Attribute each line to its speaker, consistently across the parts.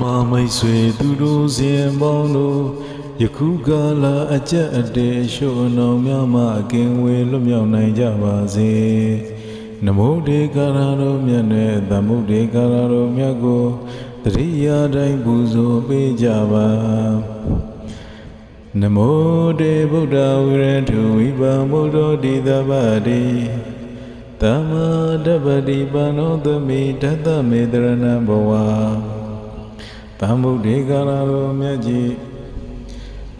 Speaker 1: မမိတ်ဆွေသူတို့စဉ်ပေါင်းတို့ယခုကာလအကြက်အတေအရှုအနောင်များမှအကင်ဝေလွတ်မြောက်နိုင်ကြပါစေနမုဒေကာရတော်မြတ်နဲ့သမုဒေကာရတော်မြတ်ကိုတရိယာတိုင်းပူဇော်ပေးကြပါနမောတေဗုဒ္ဓဝိရထုဝိပါမုဒ္ဓတိသဗ္ဗတိသမ္မာတပ္ပတိပန္နောသမိတတ္တမေတရဏဘဝ တမ္ဗုဒ္ဓေကာရတော်မြတ်ကြီး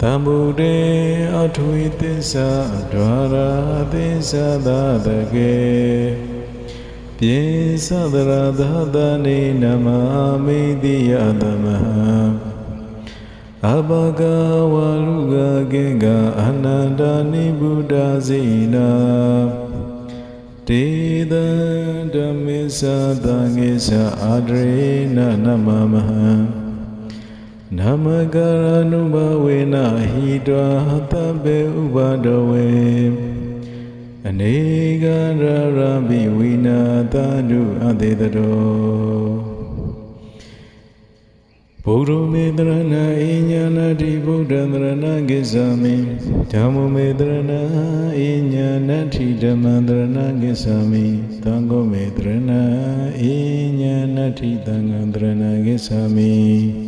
Speaker 1: တမ္ဗုဒ္ဓေအထွေသစ္စာဒွါရာသစ္စာသာတကေပြေသဒရာသာသနေနမမိတိယသမဟအဘဂဝလူကကေကအနန္တနိဗုဒ္ဓဇိနာတေတံဓမ္မေသသံဃေသအာဒရေနနမမဟံ နမကရဏုဘဝေနဟိတဝသဗ္ဗေဥပါဒဝေအနေကရရဘိဝိနာတနုအတေတရောဘုရုမေတရဏဣညာဏတိဗုဒ္ဓံတရဏကိစ္ဆာမိဓမ္မမေတရဏဣညာဏတိဓမ္မံတရဏကိစ္ဆာမိသံဃောမေတရဏဣညာဏတိသံဃံတရဏကိစ္ဆာမိ